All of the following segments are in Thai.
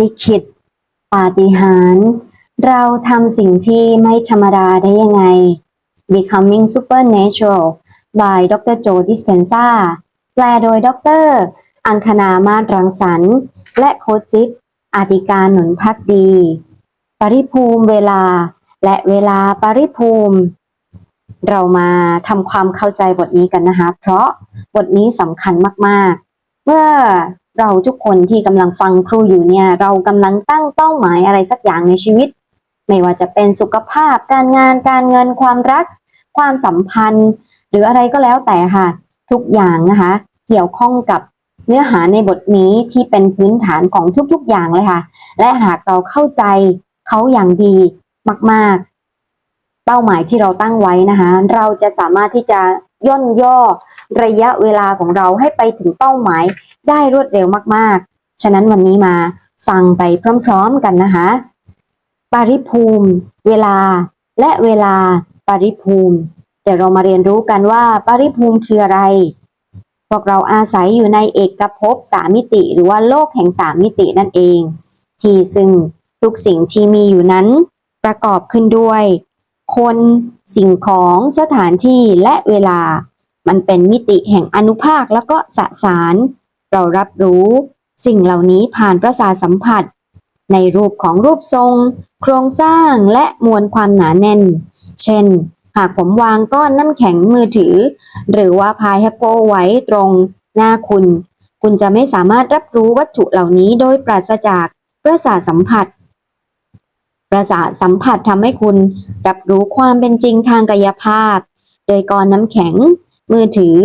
ลิขิต ปาฏิหาริย์เราทำสิ่งที่ไม่ธรรมดาได้ยังไง Becoming Supernatural by Dr. Joe Dispenza แปลโดยดร อังคณามาศรังสรรค์ และโคจิ๊บอาติการหนุนพักดี ปริภูมิเวลา และเวลาปริภูมิ เรามาทำความเข้าใจบทนี้กันนะคะ เพราะบทนี้สำคัญมาก ๆ เมื่อ เราทุกคนที่กำลังฟังครูอยู่เนี่ย เรากำลังตั้งเป้าหมายอะไรสักอย่างในชีวิต ไม่ว่าจะเป็นสุขภาพ การงาน การเงิน ความรัก ความสัมพันธ์ หรืออะไรก็แล้วแต่ค่ะ ทุกอย่างนะคะ เกี่ยวข้องกับเนื้อหาในบทนี้ที่เป็นพื้นฐานของทุกๆอย่างเลยค่ะ และหากเราเข้าใจเขาอย่างดีมาก ๆ เป้าหมายที่เราตั้งไว้นะคะ เราจะสามารถที่จะ ย่นย่อ ระยะเวลาของเราให้ไปถึงเป้าหมายได้รวดเร็วมากๆ ฉะนั้นวันนี้มาฟังไปพร้อมๆกันนะคะ ปริภูมิ เวลา และเวลาปริภูมิ เดี๋ยวเรามาเรียนรู้กันว่าปริภูมิคืออะไร พวกเราอาศัยอยู่ในเอกภพสามมิติ หรือว่าโลกแห่งสามมิตินั่นเอง ที่ซึ่งทุกสิ่งที่มีอยู่นั้น ประกอบขึ้นด้วย คน สิ่งของสถานที่และเวลา มันเป็นมิติแห่งอนุภาคแล้วก็สสาร เรารับรู้ สิ่งเหล่านี้ผ่านประสาสัมผัส ในรูปของรูปทรง โครงสร้างและมวลความหนาแน่น เช่น หากผมวางก้อนน้ำแข็งมือถือ หรือว่าพายแอปเปิลไว้ตรงหน้าคุณ คุณจะไม่สามารถรับรู้วัตถุเหล่านี้โดยปราศจากประสาสัมผัส ประสาทสัมผัสทำให้คุณรับรู้ความเป็นจริงทางกายภาพ โดยก้อนน้ำแข็ง มือถือ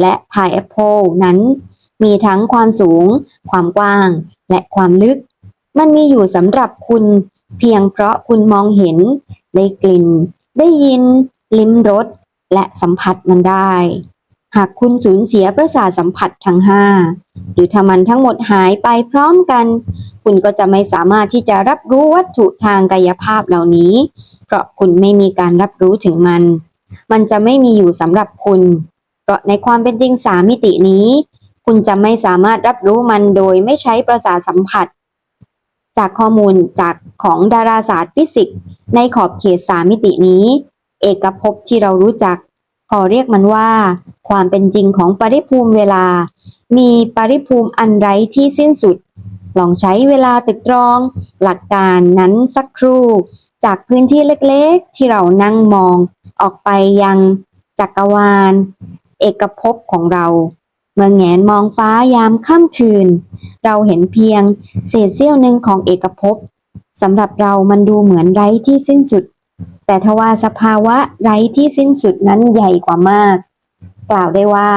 และพายแอปเปิลนั้น มีทั้งความสูง ความกว้าง และความลึก มันมีอยู่สำหรับคุณ เพียงเพราะคุณมองเห็น ได้กลิ่น ได้ยิน ลิ้มรสและสัมผัสมันได้ หากคุณสูญเสียประสาทสัมผัสทั้งห้าหรือถ้ามันทั้งหมดหายไปพร้อมกัน คุณก็จะไม่สามารถที่จะรับรู้วัตถุทางกายภาพเหล่านี้ เพราะคุณไม่มีการรับรู้ถึงมัน มันจะไม่มีอยู่สำหรับคุณ เพราะในความเป็นจริงสามมิตินี้ คุณจะไม่สามารถรับรู้มันโดยไม่ใช้ประสาทสัมผัส จากข้อมูลจากของดาราศาสตร์ฟิสิกส์ในขอบเขตสามมิตินี้ เอกภพที่เรารู้จัก ขอเรียกมันว่า ความเป็นจริงของปริภูมิเวลา มีปริภูมิอันไร้ที่สิ้นสุด ลองใช้เวลาตึกตรอง หลักการนั้นสักครู่ จากพื้นที่เล็กๆ ที่เรานั่งมอง ออกไปยังจักรวาล เอกภพของเรา เมื่อแงนมองฟ้ายามค่ำคืน เราเห็นเพียงเศษเสี้ยวหนึ่งของเอกภพสำหรับเรามันดูเหมือนไร้ที่สิ้นสุด แต่ทว่าสภาวะไร้ที่สิ้นสุดนั้นใหญ่กว่ามาก กล่าวได้ว่า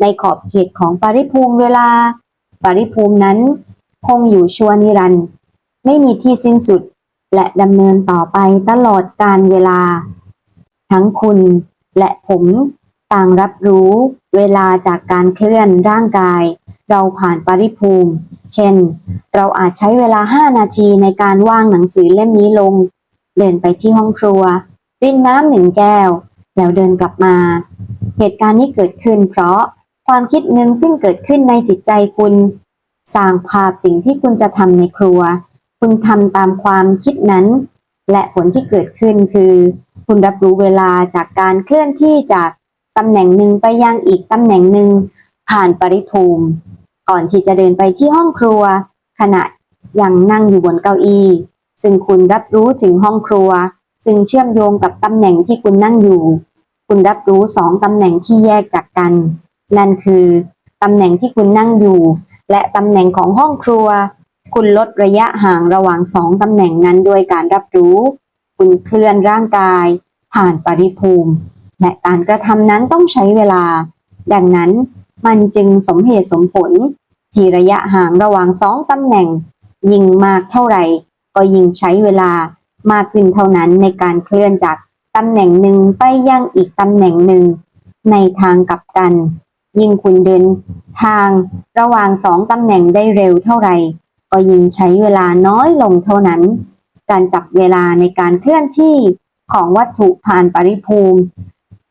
ในขอบเขตของปริภูมิเวลา ปริภูมินั้น คงอยู่ชั่วนิรันดร์ไม่มีที่สิ้นสุดและดำเนินต่อไปตลอดกาลเวลา ทั้งคุณและผมต่างรับรู้เวลาจากการเคลื่อนร่างกาย เราผ่านปริภูมิ เช่น เราอาจใช้เวลา 5 นาทีในการวางหนังสือเล่มนี้ลง เดินไปที่ห้องครัว รินน้ำหนึ่งแก้ว แล้วเดินกลับมา เหตุการณ์นี้เกิดขึ้นเพราะความคิดหนึ่งซึ่งเกิดขึ้นในจิตใจคุณ สร้างภาพสิ่งที่คุณจะทำในครัว คุณทำตามความคิดนั้น และผลที่เกิดขึ้นคือ คุณรับรู้เวลาจากการเคลื่อนที่จากตำแหน่งหนึ่งไปยังอีกตำแหน่งหนึ่งผ่านปริภูมิ ก่อนที่จะเดินไปที่ห้องครัว ขณะยังนั่งอยู่บนเก้าอี้ ซึ่งคุณรับรู้ถึงห้องครัว ซึ่งเชื่อมโยงกับตำแหน่งที่คุณนั่งอยู่ คุณรับรู้สองตำแหน่งที่แยกจากกัน นั่นคือตำแหน่งที่คุณนั่งอยู่ และตำแหน่งของห้องครัว คุณลดระยะห่างระหว่างสองตำแหน่งนั้นโดยการรับรู้ คุณเคลื่อนร่างกาย ผ่านปริภูมิ และการกระทำนั้นต้องใช้เวลา ดังนั้นมันจึงสมเหตุสมผล ที่ระยะห่างระหว่างสองตำแหน่ง ยิ่งมากเท่าไหร่ ก็ยิ่งใช้เวลามากขึ้นเท่านั้นในการเคลื่อนจากตำแหน่งหนึ่งไปยังอีกตำแหน่งหนึ่ง ในทางกลับกัน ยิ่งคุณเดินทางระหว่างสองตำแหน่งได้เร็วเท่าไหร่ ก็ยิ่งใช้เวลาน้อยลงเท่านั้น การจับเวลาในการเคลื่อนที่ของวัตถุผ่านปริภูมิ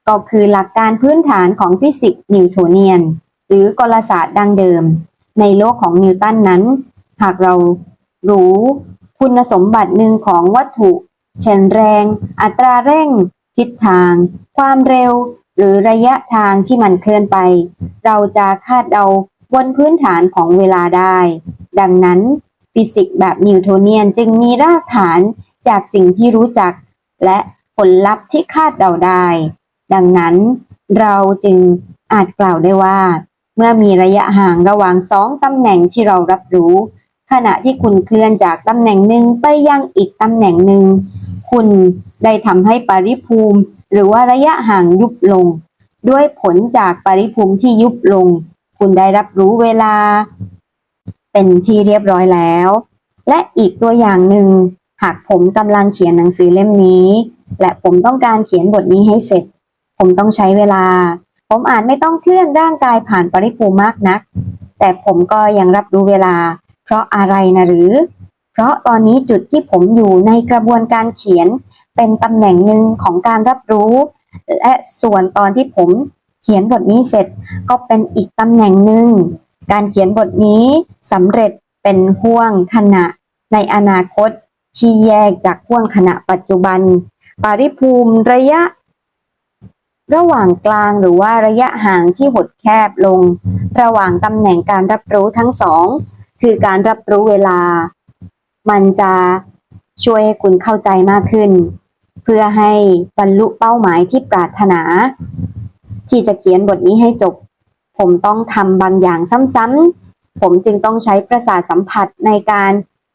ก็คือหลักการพื้นฐานของฟิสิกส์นิวโทเนียน หรือกลศาสตร์ดั้งเดิม ในโลกของนิวตันนั้น หากเรารู้ คุณสมบัติหนึ่งของวัตถุเช่นแรง อัตราเร่ง ทิศทาง ความเร็ว หรือระยะทางที่มันเคลื่อนไป เราจะคาดเดาบนพื้นฐานของเวลาได้ ดังนั้น ฟิสิกส์แบบนิวโทเนียนจึงมีรากฐานจากสิ่งที่รู้จัก และผลลัพธ์ที่คาดเดาได้ ดังนั้น เราจึงอาจกล่าวได้ว่า เมื่อมีระยะห่างระหว่างสองตำแหน่งที่เรารับรู้ ขณะที่คุณเคลื่อนจากตำแหน่งหนึ่งไปยังอีกตำแหน่งหนึ่ง คุณได้ทำให้ปริภูมิ หรือว่าระยะห่างยุบลง ด้วยผลจากปริภูมิที่ยุบลง คุณได้รับรู้เวลา เป็นที่เรียบร้อยแล้ว และอีกตัวอย่างหนึ่ง หากผมกำลังเขียนหนังสือเล่มนี้ และผมต้องการเขียนบทนี้ให้เสร็จ ผมต้องใช้เวลา ผมอาจไม่ต้องเคลื่อนร่างกายผ่านปริภูมิมากนัก แต่ผมก็ยังรับรู้เวลา เพราะอะไรนะหรือ เพราะตอนนี้จุดที่ผมอยู่ในกระบวนการเขียนเป็นตำแหน่งหนึ่งของการรับรู้ และส่วนตอนที่ผมเขียนบทนี้เสร็จก็เป็นอีกตำแหน่งหนึ่ง การเขียนบทนี้สำเร็จเป็นห่วงขณะในอนาคตที่แยกจากห่วงขณะปัจจุบัน ปริภูมิระยะ ระหว่างกลางหรือว่าระยะห่างที่หดแคบลง ระหว่างตำแหน่งการรับรู้ทั้งสอง คือการรับรู้เวลา มันจะช่วยให้คุณเข้าใจมากขึ้น เพื่อให้บรรลุเป้าหมายที่ปรารถนา ที่จะเขียนบทนี้ให้จบ ผมต้องทำบางอย่างซ้ำๆผมจึงต้องใช้ประสาทสัมผัสในการ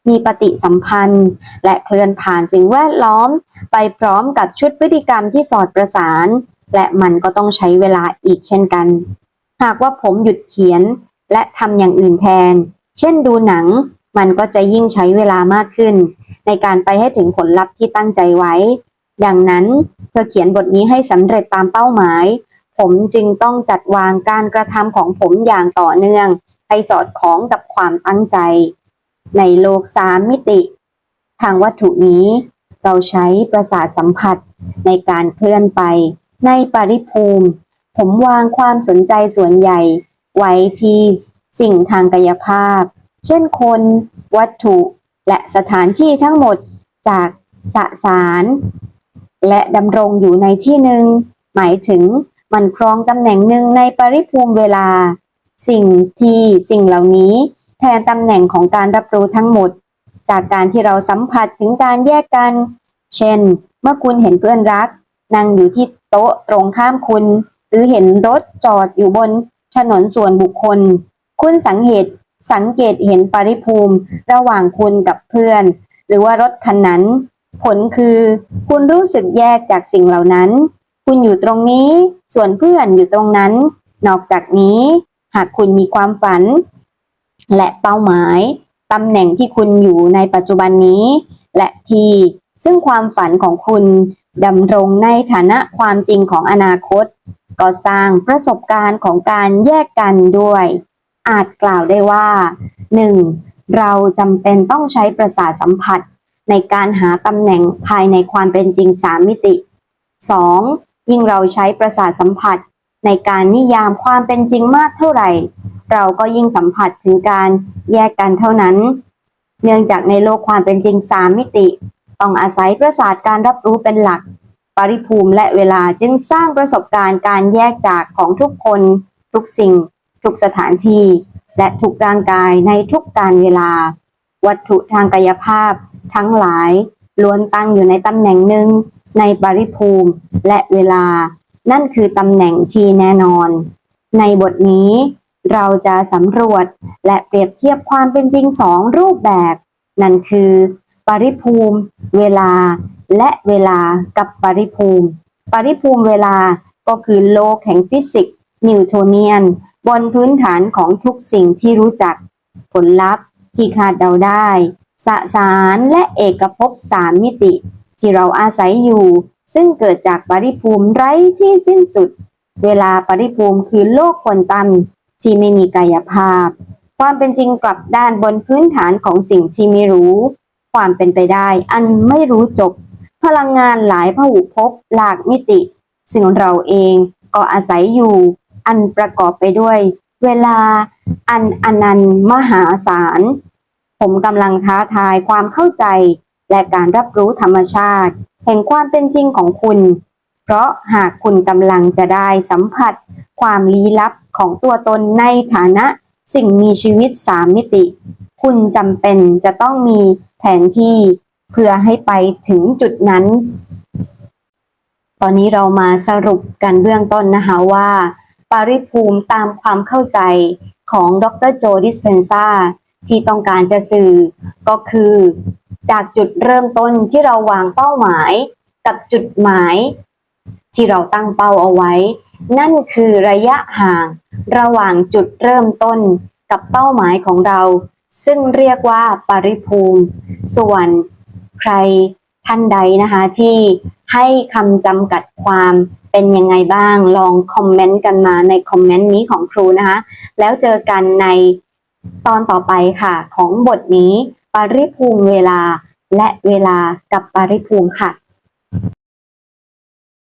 มีปฏิสัมพันธ์ และเคลื่อนผ่านสิ่งแวดล้อม ไปพร้อมกับชุดพฤติกรรมที่สอดประสาน และมันก็ต้องใช้เวลาอีกเช่นกัน หากว่าผมหยุดเขียนและทำอย่างอื่นแทน เช่นดูหนัง มันก็จะยิ่งใช้เวลามากขึ้น ในการไปให้ถึงผลลัพธ์ที่ตั้งใจไว้ ดังนั้นเพื่อเขียนบทนี้ให้สำเร็จตามเป้าหมาย ผมจึงต้องจัดวางการกระทำของผมอย่างต่อเนื่อง ให้สอดคล้องกับความตั้งใจ ในโลกสามมิติ ทางวัตถุนี้ เราใช้ประสาทสัมผัสในการเคลื่อนไป ในปริภูมิ ผมวางความสนใจส่วนใหญ่ไว้ที่ สิ่งทางกายภาพ เช่นคน วัตถุ และสถานที่ทั้งหมดจากสสาร และดำรงอยู่ในที่หนึ่ง หมายถึงมันครองตำแหน่งหนึ่งในปริภูมิเวลา สิ่งที่สิ่งเหล่านี้แทนตำแหน่งของการรับรู้ทั้งหมด จากการที่เราสัมผัสถึงการแยกกัน เช่น เมื่อคุณเห็นเพื่อนรัก นั่งอยู่ที่โต๊ะตรงข้ามคุณ หรือเห็นรถจอดอยู่บนถนนส่วนบุคคล คุณสังเกตสังเกตเห็นปริภูมิระหว่างคุณกับเพื่อน หรือว่ารถคันนั้น ผลคือ คุณรู้สึกแยกจากสิ่งเหล่านั้น คุณอยู่ตรงนี้ ส่วนเพื่อนอยู่ตรงนั้น นอกจากนี้ หากคุณมีความฝัน และเป้าหมายตำแหน่งที่คุณอยู่ในปัจจุบันนี้ และที่ซึ่งความฝันของคุณดำรงในฐานะความจริงของอนาคต ก็สร้างประสบการณ์ของการแยกกันด้วย อาจกล่าวได้ว่า 1. เราจำเป็นต้องใช้ประสาทสัมผัสในการหาตำแหน่งภายในความเป็นจริงสามมิติ 2. ยิ่งเราใช้ประสาทสัมผัสในการนิยามความเป็นจริงมากเท่าไหร่ เราก็ยิ่งสัมผัสถึงการแยกกันเท่านั้น เนื่องจากในโลกความเป็นจริงสามมิติ ต้องอาศัยประสาทการรับรู้เป็นหลัก ปริภูมิและเวลาจึงสร้างประสบการณ์การแยกจากของทุกคน ทุกสิ่ง ทุกสถานที่ และทุกร่างกายในทุกการเวลา วัตถุทางกายภาพ ทั้งหลายล้วนตั้งอยู่ในตำแหน่งหนึ่งในปริภูมิและเวลา นั่นคือตำแหน่งที่แน่นอน ในบทนี้เราจะสำรวจและเปรียบเทียบความเป็นจริงสองรูปแบบ นั่นคือ ปริภูมิ เวลา และเวลากับปริภูมิ ปริภูมิเวลาก็คือโลกแห่งฟิสิกส์นิวโทเนียน บนพื้นฐานของทุกสิ่งที่รู้จัก ผลลัพธ์ที่คาดเดาได้ สสารและเอกภพสามมิติ ที่เราอาศัยอยู่ ซึ่งเกิดจากปริภูมิไร้ที่สิ้นสุด เวลาปริภูมิคือโลกควอนตัมที่ไม่มีกายภาพ ความเป็นจริงกลับด้านบนพื้นฐานของสิ่งที่ไม่รู้ ความเป็นไปได้อันไม่รู้จบ พลังงานหลายพหุภพหลากมิติ ซึ่งเราเองก็อาศัยอยู่ อันประกอบไปด้วย เวลาอันอนันต์มหาศาล ผมกำลังท้าทายความเข้าใจ และการรับรู้ธรรมชาติ แห่งความเป็นจริงของคุณ เพราะหากคุณกำลังจะได้สัมผัส ความลี้ลับของตัวตนในฐานะสิ่งมีชีวิตสามมิติ คุณจำเป็นจะต้องมีแผนที่เพื่อให้ไปถึงจุดนั้น ตอนนี้เรามาสรุปกันเบื้องต้นนะคะว่า ปริภูมิตามความเข้าใจของดรโจดิสเพนซาที่ต้องการจะสื่อก็คือ จากจุดเริ่มต้นที่เราวางเป้าหมายกับจุดหมาย ที่เราตั้งเป้าเอาไว้ นั่นคือระยะห่าง ระหว่างจุดเริ่มต้นกับเป้าหมายของเรา ซึ่งเรียกว่าปริภูมิ ส่วนใคร ท่านใดนะคะที่ให้คำจำกัดความเป็นยังไงบ้าง ลองคอมเมนต์กันมาในคอมเมนต์นี้ของครูนะคะ แล้วเจอกันในตอนต่อไปค่ะ ของบทนี้ ปริภูมิเวลาและเวลากับปริภูมิค่ะ